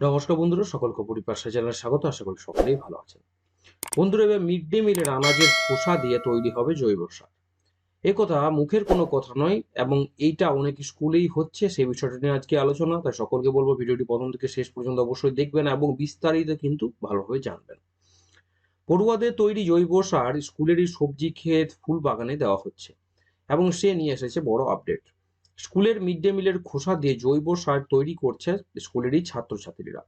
নমস্কার বন্ধুরা, সকলকে পরিবার চ্যানেলে স্বাগত, আশা করি সকলেই ভালো আছেন। বন্ধুরা, এবার মিড ডে মিলের আনাজের খোসা দিয়ে তৈরি হবে জৈব সার। এ কথা মুখের কোনো কথা নয় এবং এইটা অনেক স্কুলেই হচ্ছে, সেই বিষয়টা নিয়ে আজকে আলোচনা, তাই সকলকে বলব ভিডিওটি প্রথম থেকে শেষ পর্যন্ত অবশ্যই দেখবেন এবং বিস্তারিত কিন্তু ভালোভাবে জানবেন। পড়ুয়াদের তৈরি জৈব সার স্কুলেরই সবজি, ক্ষেত ফুল বাগানে দেওয়া হচ্ছে এবং সে নিয়ে এসেছে বড় আপডেট স্কুলের মিড ডে মিলের খোসা দিয়ে জৈব সার তৈরি করছে স্কুলেরই ছাত্রছাত্রীরা।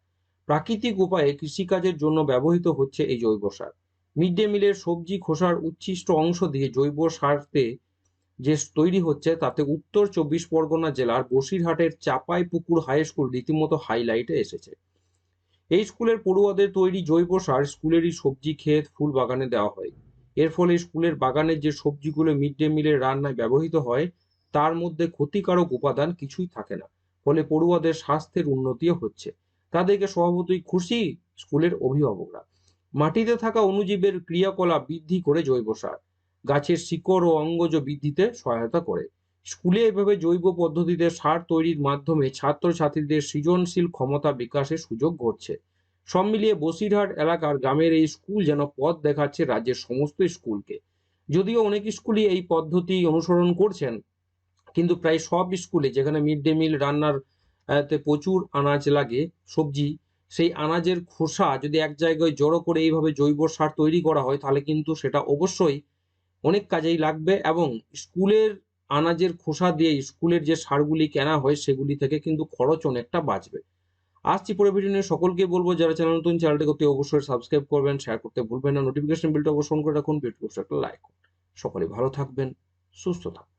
প্রাকৃতিক উপায়ে কৃষিকাজের জন্য ব্যবহৃত হচ্ছে এই জৈব সার। মিড ডে মিলের সবজি খোসার উচ্ছিষ্ট অংশ দিয়ে জৈব সারতে যে তৈরি হচ্ছে তাতে উত্তর চব্বিশ পরগনা জেলার বসিরহাটের চাপাই পুকুর হাই স্কুল রীতিমতো হাইলাইটে এসেছে। এই স্কুলের পড়ুয়াদের তৈরি জৈব সার স্কুলেরই সবজি, ক্ষেত, ফুল বাগানে দেওয়া হয়। এর ফলে স্কুলের বাগানের যে সবজিগুলো মিড ডে মিলের রান্নায় ব্যবহৃত হয় তার মধ্যে ক্ষতিকারক উপাদান কিছুই থাকে না, ফলে পড়ুয়াদের স্বাস্থ্যের উন্নতিও হচ্ছে। তাদেরকে স্বভাবতই খুশি স্কুলের অভিভাবকরা। মাটিতে থাকা অণুজীবের ক্রিয়াকলাপ বৃদ্ধি করে জৈব সার। গাছের শিকড় ও অঙ্গজ বৃদ্ধিতে সহায়তা করে। স্কুলে এভাবে জৈব পদ্ধতিতে সার তৈরির মাধ্যমে ছাত্রছাত্রীদের সৃজনশীল ক্ষমতা বিকাশের সুযোগ ঘটছে। সব মিলিয়ে বসিরহাট এলাকার গ্রামের এই স্কুল যেন পথ দেখাচ্ছে রাজ্যের সমস্ত স্কুলকে। যদিও অনেক স্কুলই এই পদ্ধতি অনুসরণ করছেন কিন্তু প্রায় সব স্কুলে যেখানে মিড ডে মিল, রান্নার তে প্রচুর আনাজ লাগে, সবজি, সেই আনাজের খোসা যদি এক জায়গায় জড়ো করে এইভাবে জৈব সার তৈরি করা হয়, তাহলে কিন্তু সেটা অবশ্যই অনেক কাজেই লাগবে এবং স্কুলের আনাজের খোসা দিয়ে স্কুলের যে সারগুলি কেনা হয়, সেগুলি থেকে কিন্তু খরচ অনেকটা বাঁচবে। আসছি পরে ভিডিও নিয়ে, সকলকে বলব, যারা চ্যানেল নতুন চ্যানেলটি করতে অবশ্যই সাবস্ক্রাইব করবেন শেয়ার করতে ভুলবেন না নোটিফিকেশন বিলটা অবশ্যই করে রাখুন ভিডিও একটা লাইক সকলে ভালো থাকবেন, সুস্থ থাকবেন।